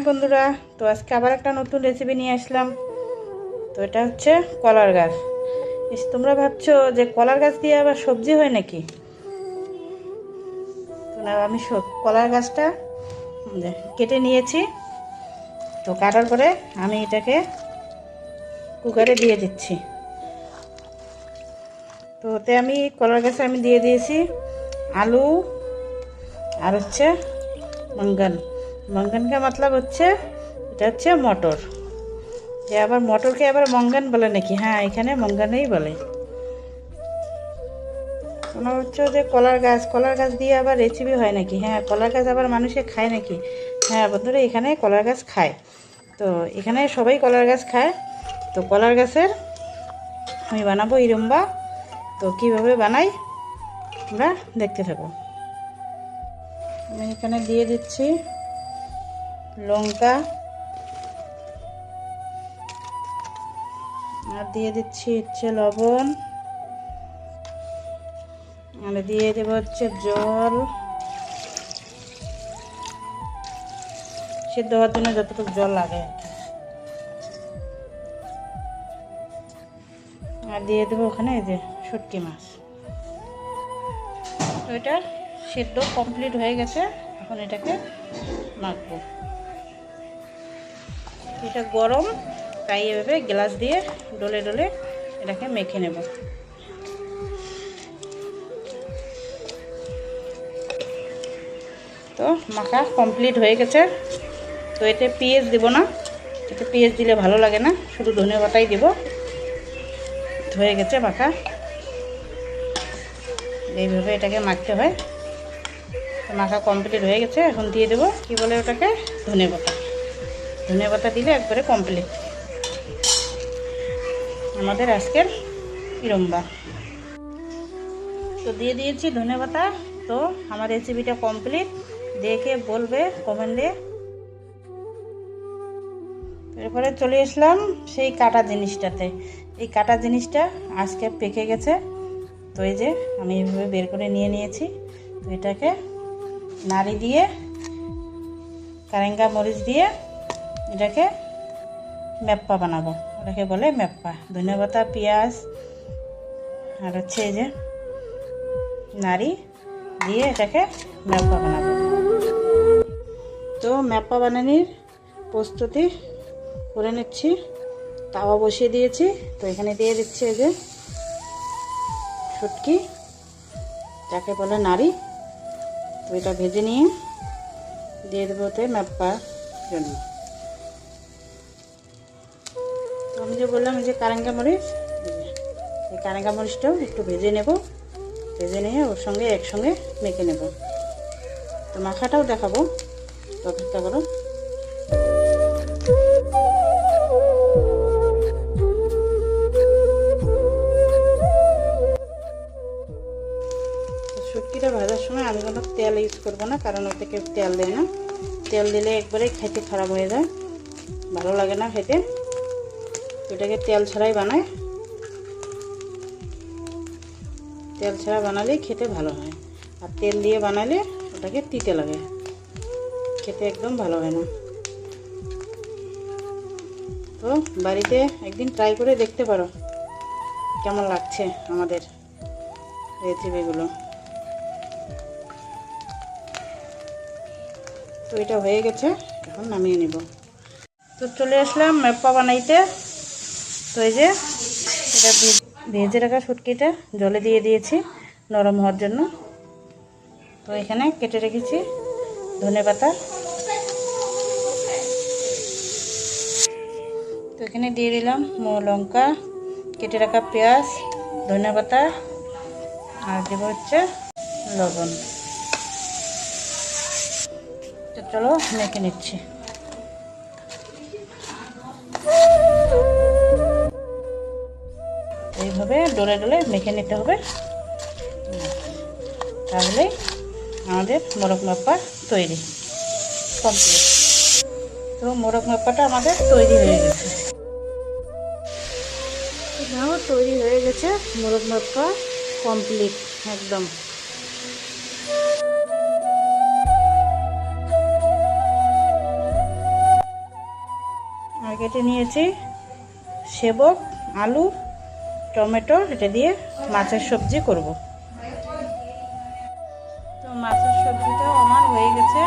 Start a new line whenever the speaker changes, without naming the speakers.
High বন্ধুরা, তো আজকে আবার একটা নতুন রেসিপি নিয়ে আসলাম। তো এটা হচ্ছে কলার গাছ। তোমরা ভাবছ যে কলার গাছ দিয়ে আবার সবজি হয় নাকি? আমি কলার গাছটা কেটে নিয়েছি। তো কাটার পরে আমি এটাকে কুকারে দিয়ে দিচ্ছি। তো ওতে আমি কলার গাছে আমি দিয়ে দিয়েছি, আলু আর হচ্ছে মঙ্গন। মঙ্গন মতলব হচ্ছে, এটা হচ্ছে মটর। যে আবার মটরকে আবার মঙ্গন বলে নাকি? হ্যাঁ এখানে মঙ্গনেই বলে। মনে হচ্ছে যে কলার গাছ কলার গাছ দিয়ে আবার রেসিপি হয় নাকি? হ্যাঁ কলার গাছ আবার মানুষে খায় নাকি? হ্যাঁ বন্ধুরা, এখানে কলার গাছ খায়। তো এখানে সবাই কলার গাছ খায়। তো কলার গাছের আমি বানাবো ইরম্বা। তো কীভাবে বানাই, তোমরা দেখতে থাকো। আমি এখানে দিয়ে দিচ্ছি। লঙ্কা। আর দিয়ে দিচ্ছি হচ্ছে লবণ। আর দিয়ে দেবো হচ্ছে জল। সিদ্ধ হওয়ার জন্য যতটুকু জল লাগে আর দিয়ে দেবো ওখানে এই যে শুটকি মাছ। তো এটা সেদ্ধ কমপ্লিট হয়ে গেছে। এখন এটাকে মাখবো। এটা গরম, তাই এভাবে গ্লাস দিয়ে ডলে ডলে এটাকে মেখে নেব। তো মাখা কমপ্লিট হয়ে গেছে। তো এতে পেঁয়াজ দিব না, এতে পেঁয়াজ দিলে ভালো লাগে না, শুধু ধনে বাটাই দিব। হয়ে গেছে মাখা। এইভাবে এটাকে মাখতে হয়। মাখা কমপ্লিট হয়ে গেছে, এখন দিয়ে দেবো, কি বলে ওটাকে? ধনে পাতা। ধনে পাতা দিলে একবারে কমপ্লিট আমাদের আজকের ইরম্বা তো দিয়ে দিয়েছি ধনে পাতা তো আমার রেসিপিটা কমপ্লিট দেখে বলবে কমেন্টে এরপরে চলে আসলাম সেই কাটা জিনিসটাতে। এই কাটা জিনিসটা আজকে পেকে গেছে। তো এই যে আমি এইভাবে বের করে নিয়ে নিয়েছি। তো এটাকে নাড়ি দিয়ে, কারেঙ্গা মরিচ দিয়ে এটাকে ম্যাপ্পা বানাবো। ওটাকে বলে ম্যাপ্পা ধনেপাতা, পেঁয়াজ, আর হচ্ছে এই যে নাড়ি দিয়ে এটাকে ম্যাপ্পা বানাবো। তো ম্যাপ্পা বানানির প্রস্তুতি করে নিচ্ছি। তাওয়া বসিয়ে দিয়েছি। তো এখানে দিয়ে দিচ্ছি এই যে শুটকি। যাকে বলে নাড়ি। তো এটা ভেজে নিয়ে দিয়ে দেবো ওতে ম্যাপ্পার জন্য। আমি যে বললাম যে কারেঙ্গা মরিচ, এই কারেঙ্গা মরিচটাও একটু ভেজে নেব। ভেজে নিয়ে ওর সঙ্গে একসঙ্গে মেখে নেব। তো মাখাটাও দেখাবো অপেক্ষা করো। শুটকিটা ভাজার সময় আমি কোনো তেল ইউজ করব না, কারণ ওতে কেউ তেল দেয় না। তেল দিলে একবারে খেতে খারাপ হয়ে যায়। ভালো লাগে না খেতে। এটাকে তেল ছাড়াই বানায় তেল ছাড়া বানালেই খেতে ভালো হয়। আর তেল দিয়ে বানালে ওটাকে তিতে লাগে। খেতে একদম ভালো হয় না। তো বাড়িতে একদিন ট্রাই করে দেখতে পারো। কেমন লাগছে আমাদের রেসিপিগুলো তো এটা হয়ে গেছে, এখন নামিয়ে নিব। তো চলে আসলাম ম্যাপ্পা বানাইতে। তো এই যে, এটা ভেজে রাখা শুটকিটা জলে দিয়ে দিয়েছি নরম হওয়ার জন্য। তো এখানে কেটে রেখেছি ধনে পাতা। তো এখানে দিয়ে দিলাম ম- লঙ্কা, কেটে রাখা পেঁয়াজ, ধনে পাতা, আর দেবো হচ্ছে লবণ। চলো মেখে নিচ্ছি। এইভাবে ডলে ডলে মেখে নিতে হবে। তাহলে আমাদের মোরগ মাপ্পা তৈরি। কমপ্লিট। তো মোরগ মাপ্পাটা আমাদের তৈরি হয়ে গেছে। তৈরি হয়ে গেছে মোরগ মাপ্পা কমপ্লিট, একদম। কেটে নিয়েছি সেবক, আলু টমেটো এটা দিয়ে মাছের সবজি করব। তো মাছের সবজিটাও আমার হয়ে গেছে।